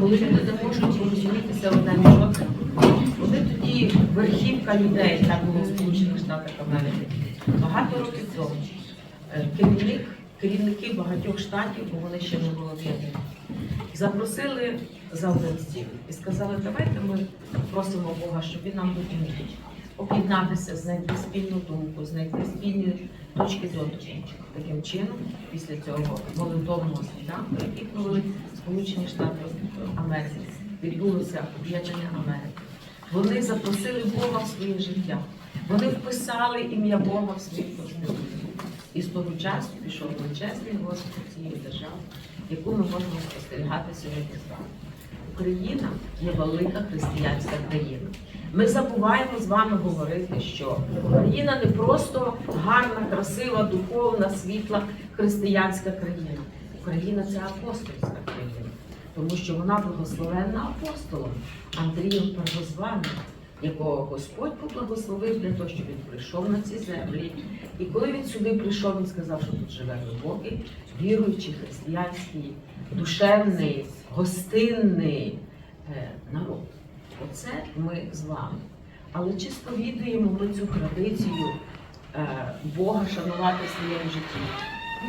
коли люди не можуть порозумітися одна між одним, вони тоді верхівка людей, так було в Сполучених Штатах Америки, багато років тому. е, Керівник, керівники багатьох штатів, бо вони ще не були об'єднані, запросили за один стіл і сказали, давайте ми просимо Бога, щоб він нам допоміг об'єднатися, знайти спільну думку, знайти спільні точки зору. Таким чином, після цього молитовного світанку, який провели Сполучені Штати Америки, відбулося об'єднання Америки. Вони запросили Бога в своє життя. Вони вписали ім'я Бога в свій конституцію. І з того часу пішов величезний розвиток цієї держави, яку ми можемо спостерігати сьогодні з вами. Україна є велика християнська країна. Ми забуваємо з вами говорити, що Україна не просто гарна, красива, духовна, світла християнська країна. Україна це апостольська країна, тому що вона благословенна апостолом Андрієм Первозваним, якого Господь поблагословив для того, щоб він прийшов на ці землі. І коли він сюди прийшов, він сказав, що тут живе глибокий, віруючий, християнський, душевний, гостинний е, народ. Оце ми з вами. Але чи сповідуємо ми цю традицію е, Бога шанувати в своєму житті?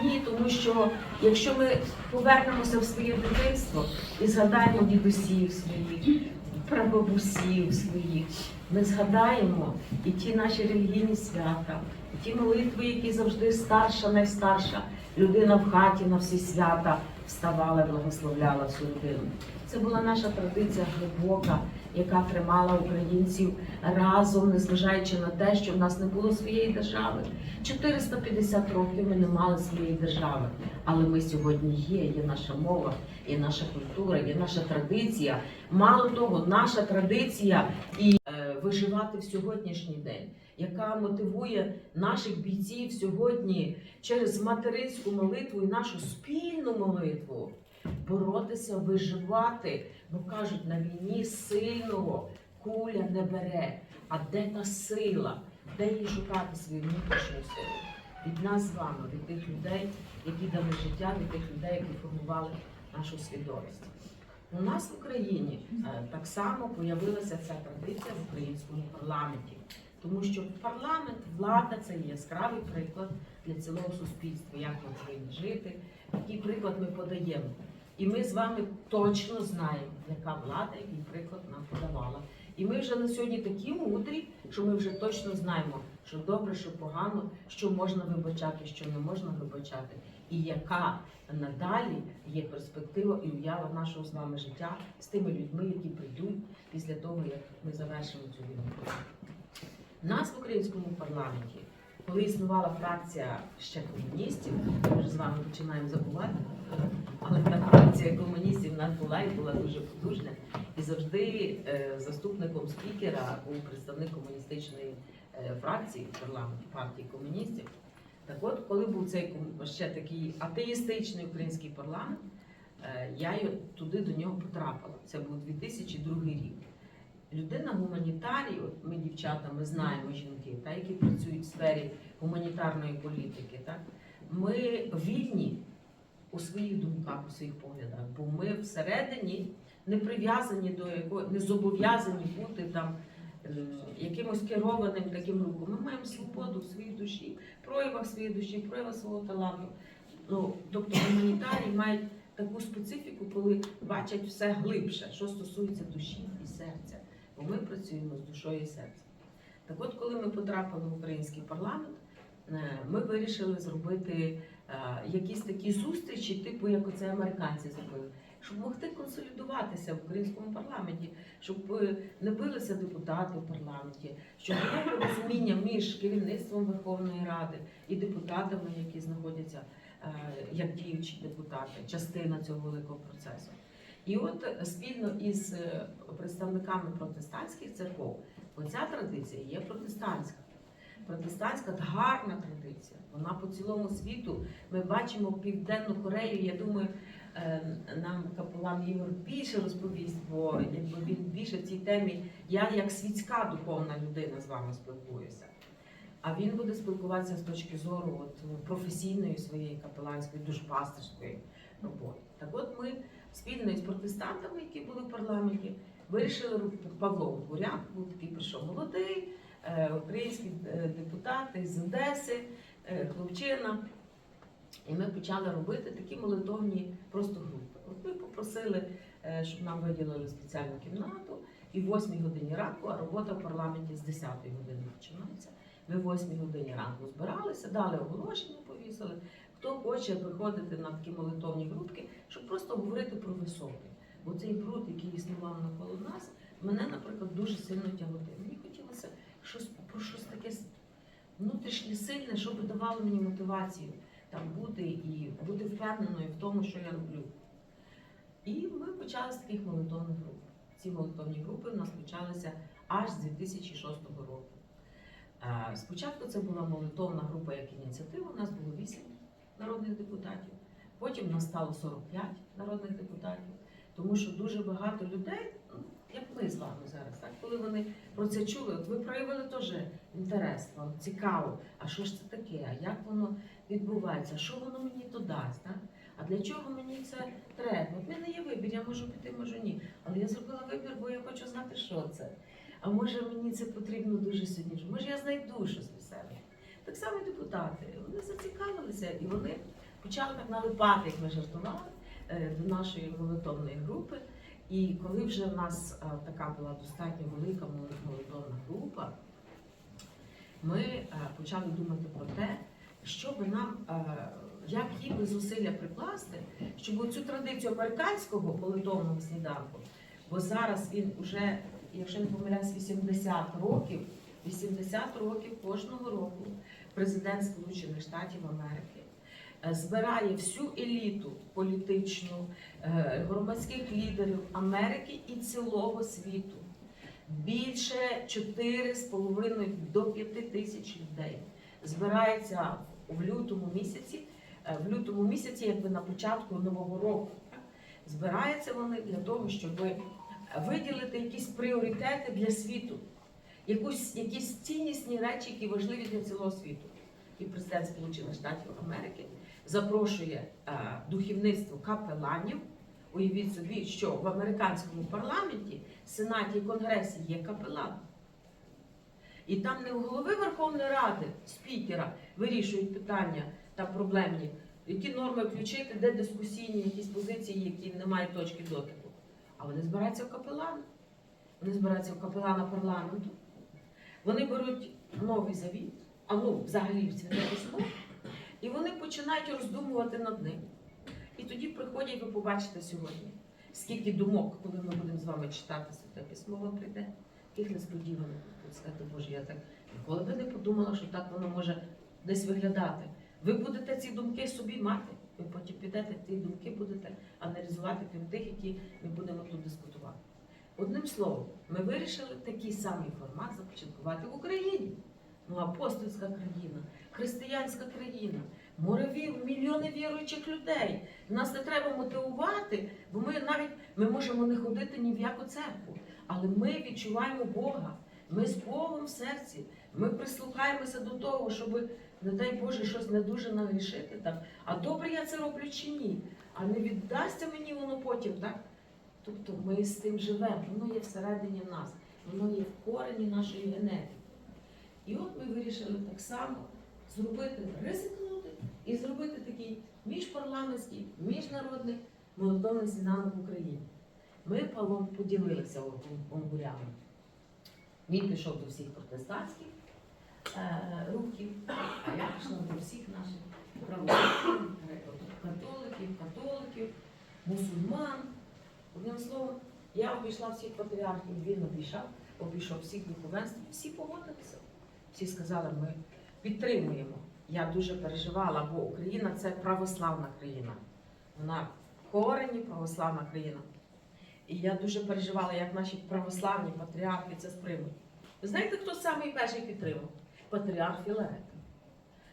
Ні, тому що якщо ми повернемося в своє дитинство і згадаємо дідусів своїх, прабабусів своїх, ми згадаємо і ті наші релігійні свята, і ті молитви, які завжди старша, найстарша людина в хаті на всі свята вставала, благословляла всю людину. Це була наша традиція глибока, яка тримала українців разом, незважаючи на те, що в нас не було своєї держави. 450 років ми не мали своєї держави, але ми сьогодні є. Є наша мова, є наша культура, є наша традиція. Мало того, наша традиція і е, виживати в сьогоднішній день, яка мотивує наших бійців сьогодні через материнську молитву і нашу спільну молитву боротися, виживати. Бо кажуть, на війні сильного куля не бере. А де та сила? Де їй шукати свою внутрішню силу? Від нас з вами, від тих людей, які дали життя, від тих людей, які формували нашу свідомість. У нас в Україні е, так само появилася ця традиція в українському парламенті, тому що парламент, влада це яскравий приклад для цілого суспільства, як ми повинні жити, який приклад ми подаємо. І ми з вами точно знаємо, яка влада, який приклад нам подавала. І ми вже на сьогодні такі мудрі, що ми вже точно знаємо, що добре, що погано, що можна вибачати, що не можна вибачати, і яка надалі є перспектива і уява нашого з вами життя з тими людьми, які прийдуть після того, як ми завершимо цю війну. Нас в українському парламенті, коли існувала фракція ще комуністів, ми вже з вами починаємо забувати, але та фракція комуністів в нас була і була дуже потужна. І завжди е, заступником спікера був представник комуністичної е, фракції в парламенті партії комуністів. Так от, коли був цей ще такий атеїстичний український парламент, е, я туди до нього потрапила. Це був 2002 рік. Людина гуманітарій, ми дівчата, ми знаємо жінки, та, які працюють в сфері гуманітарної політики. Так? Ми вільні у своїх думках, у своїх поглядах, бо ми всередині не прив'язані до якого, не зобов'язані бути там ем, якимось керованим таким рухом. Ми маємо свободу в своїй душі, проявах своєї душі, проявах свого таланту. Ну, тобто гуманітарії мають таку специфіку, коли бачать все глибше, що стосується душі і серця. Бо ми працюємо з душою і серцем. Так от, коли ми потрапили в український парламент, е, ми вирішили зробити е, якісь такі зустрічі, типу як оце американці зробили, щоб могти консолідуватися в українському парламенті, щоб е, не билися депутати в парламенті, щоб було порозуміння між керівництвом Верховної Ради і депутатами, які знаходяться як діючі депутати, частина цього великого процесу. І от е, спільно із е, представниками протестантських церков, оця традиція є протестантська. Протестантська гарна традиція. Вона по цілому світу. Ми бачимо Південну Корею. Я думаю, е, нам капелан Ігор більше розповість, бо якби він більше в цій темі. Я як світська духовна людина з вами спілкуюся. А він буде спілкуватися з точки зору от, професійної своєї капеланської душпастерської роботи. Так от ми спільно із протестантами, які були в парламенті, вирішили Павло Буряк, був такий прийшов молодий, е, український е, депутат із Одеси, е, хлопчина. І ми почали робити такі молитовні просто групи. От ми попросили, щоб нам виділили спеціальну кімнату, і в 8 годині ранку, а робота в парламенті з 10 години починається. Ми в 8 годині ранку збиралися, дали оголошення, повісили. Хто хоче приходити на такі молитовні групки, щоб просто говорити про високе. Бо цей бруд, який існував навколо нас, мене, наприклад, дуже сильно тяготив. Мені хотілося щось про щось таке внутрішнє сильне, щоб давало мені мотивацію там бути і бути впевненою в тому, що я роблю. І ми почали з таких молитовних груп. Ці молитовні групи в нас почалися аж з 2006 року. Е, Спочатку це була молитовна група як ініціатива, у нас було 8 народних депутатів, потім нас стало 45 народних депутатів, тому що дуже багато людей, ну, як ми з вами зараз, так, коли вони про це чули, от ви проявили теж інтерес, вам цікаво, а що ж це таке, а як воно відбувається, що воно мені то дасть, так? а для чого мені це треба? От в мене є вибір, я можу піти, можу ні. Але я зробила вибір, бо я хочу знати, що це. А може мені це потрібно дуже сьогодні? Може я знайду щось для себе. Так само і депутати. Вони зацікавилися і вони почали так налипати, як ми жартували, е, до нашої молитовної групи. І коли вже в нас е, така була достатньо велика мол- молитовна група, ми е, почали думати про те, що би нам, е, які би зусилля прикласти, щоб цю традицію американського молитовного сніданку, бо зараз він уже, якщо не помиляюсь, 80 років, 80 років кожного року президент Сполучених Штатів Америки е, збирає всю еліту політичну, е, громадських лідерів Америки і цілого світу. Більше 4,5 до 5 тисяч людей збирається в лютому місяці. е, В лютому місяці, якби на початку нового року, збираються вони для того, щоб виділити якісь пріоритети для світу, якусь, якісь ціннісні речі, які важливі для цілого світу. І президент Сполучених Штатів Америки запрошує е, духовництво капеланів. Уявіть собі, що в американському парламенті, сенаті і конгресі є капелан. І там не у голови Верховної Ради, спікера, вирішують питання та проблемні, які норми включити, де дискусійні якісь позиції, які не мають точки дотику. А вони збираються в капелан. Вони збираються в капелана парламенту. Вони беруть новий завіт, а ну взагалі святе письмо, і вони починають роздумувати над ним. І тоді приходять, ви побачите сьогодні, скільки думок, коли ми будемо з вами читати святе письмо, вам прийде, яких несподіваних. Скажете, Боже, я так ніколи би не подумала, що так воно може десь виглядати. Ви будете ці думки собі мати. Ви потім підете, ці думки будете аналізувати крім тих, які ми будемо тут дискутувати. Одним словом, ми вирішили такий самий формат започаткувати в Україні. Ну, апостольська країна, християнська країна, мореві, мільйони віруючих людей. Нас не треба мотивувати, бо ми навіть ми можемо не ходити ні в яку церкву, але ми відчуваємо Бога. Ми з Богом в серці. Ми прислухаємося до того, щоб, не дай Боже, щось не дуже нагрішити там. А добре я це роблю чи ні? А не віддасться мені воно потім, так? Тобто ми з тим живемо, воно є всередині нас, воно є в корені нашої генетики. І от ми вирішили так само зробити, ризикнути і зробити такий міжпарламентський, міжнародний молитовний сніданок в Україні. Ми Павлом поділилися омбурями. Він пішов до всіх протестантських е, рухів, а я пішла до всіх наших православних, католиків, католиків, мусульман. Одним словом, я обійшла всіх патріархів, він обійшов, обійшов всіх духовенств, всі погодилися. Всі сказали, ми підтримуємо. Я дуже переживала, бо Україна це православна країна. Вона в корені православна країна. І я дуже переживала, як наші православні патріархи це сприймуть. Ви знаєте, хто самий перший підтримав? Патріарх Філарет.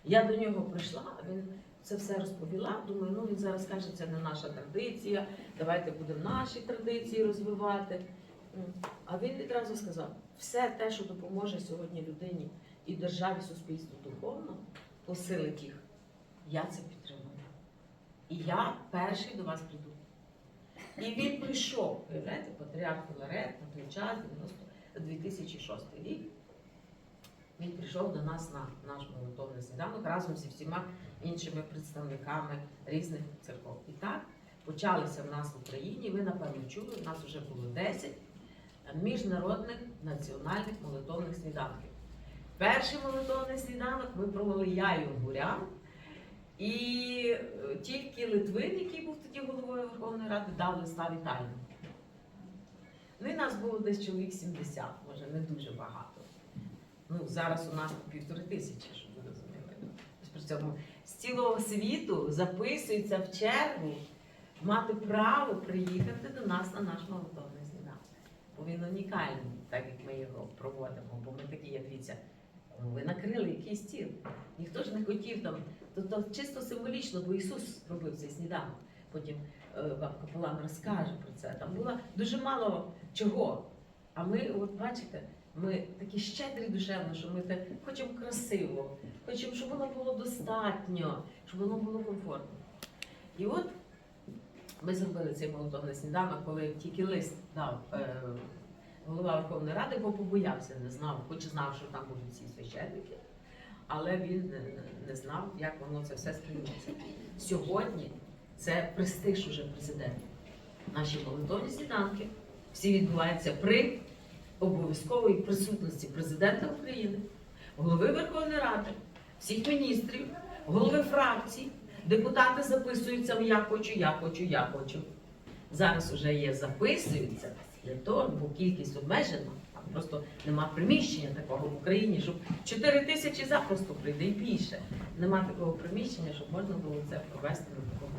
Я до нього прийшла, він це все розповіла. Думаю, ну він зараз каже, це не наша традиція, давайте будемо наші традиції розвивати. А він відразу сказав: все те, що допоможе сьогодні людині і державі, суспільству духовно, посилить їх, я це підтримую. І я перший до вас прийду. І він прийшов, уявляєте, патріарх Філарет на той час, 90, 2006 рік. Прийшов до нас на наш молитовний сніданок разом зі всіма іншими представниками різних церков. І так почалися в нас в Україні. Ви напевно чули, у нас вже було 10 міжнародних національних молитовних сніданків. Перший молитовний сніданок ми провели я і Угурян. І е, тільки Литвин, який був тоді головою Верховної Ради, дав листа вітальну. Ну і нас було десь чоловік 70, може не дуже багато. Ну, зараз у нас півтори тисячі, щоб ви розуміли. З цілого світу записуються в чергу мати право приїхати до нас на наш молитовний сніданок. Бо він унікальний, так як ми його проводимо. Бо ми такі, як дивіться, ви накрили якийсь стіл. Ніхто ж не хотів там, то, то чисто символічно, бо Ісус робив цей сніданок. Потім е, вам капелан розкаже про це. Там було дуже мало чого. А ми, от бачите, ми такі щедрі душевно, що ми так хочемо красиво, хочемо, щоб воно було достатньо, щоб воно було комфортно. І от ми зробили цей молотовний сніданок, коли тільки лист дав е, голова Верховної Ради, бо побоявся, не знав, хоч знав, що там будуть всі священники, але він не, не знав, як воно це все сприйметься. Сьогодні це престиж уже президента. Наші молитовні сніданки всі відбуваються при обов'язковій присутності президента України, голови Верховної Ради, всіх міністрів, голови фракцій. Депутати записуються я хочу, я хочу, я хочу. Зараз вже є записуються для того, бо кількість обмежена. Там просто нема приміщення такого в Україні, щоб 4 тисячі запросто прийде і більше. Нема такого приміщення, щоб можна було це провести на такому